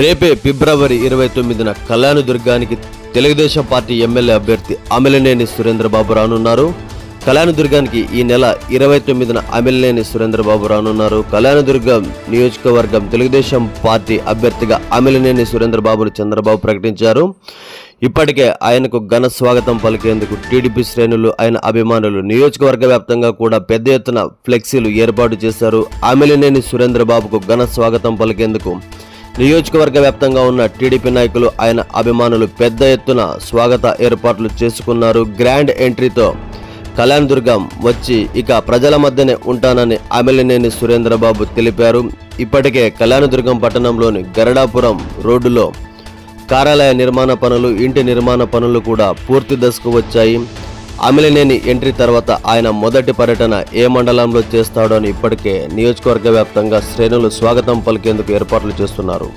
రేపే ఫిబ్రవరి ఇరవై తొమ్మిదిన కళ్యాణదుర్గానికి తెలుగుదేశం పార్టీ ఎమ్మెల్యే అభ్యర్థి అమిలినేని సురేంద్రబాబు రానున్నారు. కళ్యాణదుర్గానికి ఈ నెల ఇరవై తొమ్మిదిన అమిలినేని సురేంద్రబాబు రానున్నారు. కళ్యాణదుర్గం నియోజకవర్గం తెలుగుదేశం పార్టీ అభ్యర్థిగా అమిలినేని సురేంద్రబాబును చంద్రబాబు ప్రకటించారు. ఇప్పటికే ఆయనకు ఘన స్వాగతం పలికేందుకు టీడీపీ శ్రేణులు ఆయన అభిమానులు నియోజకవర్గ వ్యాప్తంగా కూడా పెద్ద ఎత్తున ఫ్లెక్సీలు ఏర్పాటు చేశారు. అమిలినేని సురేంద్రబాబుకు ఘన స్వాగతం పలికేందుకు నియోజకవర్గ వ్యాప్తంగా ఉన్న టీడీపీ నాయకులు ఆయన అభిమానులు పెద్ద ఎత్తున స్వాగత ఏర్పాట్లు చేసుకున్నారు. గ్రాండ్ ఎంట్రీతో కళ్యాణ్ దుర్గం వచ్చి ఇక ప్రజల మధ్యనే ఉంటానని అమిలినేని సురేంద్రబాబు తెలిపారు. ఇప్పటికే కళ్యాణదుర్గం పట్టణంలోని గరడాపురం రోడ్డులో కార్యాలయ నిర్మాణ పనులు ఇంటి నిర్మాణ పనులు కూడా పూర్తి దశకు వచ్చాయి. అమిలినేని ఎంట్రీ తర్వాత ఆయన మొదటి పర్యటన ఏ మండలంలో చేస్తాడో అని ఇప్పటికే నియోజకవర్గ వ్యాప్తంగా శ్రేణులు స్వాగతం పలికేందుకు ఏర్పాట్లు చేస్తున్నారు.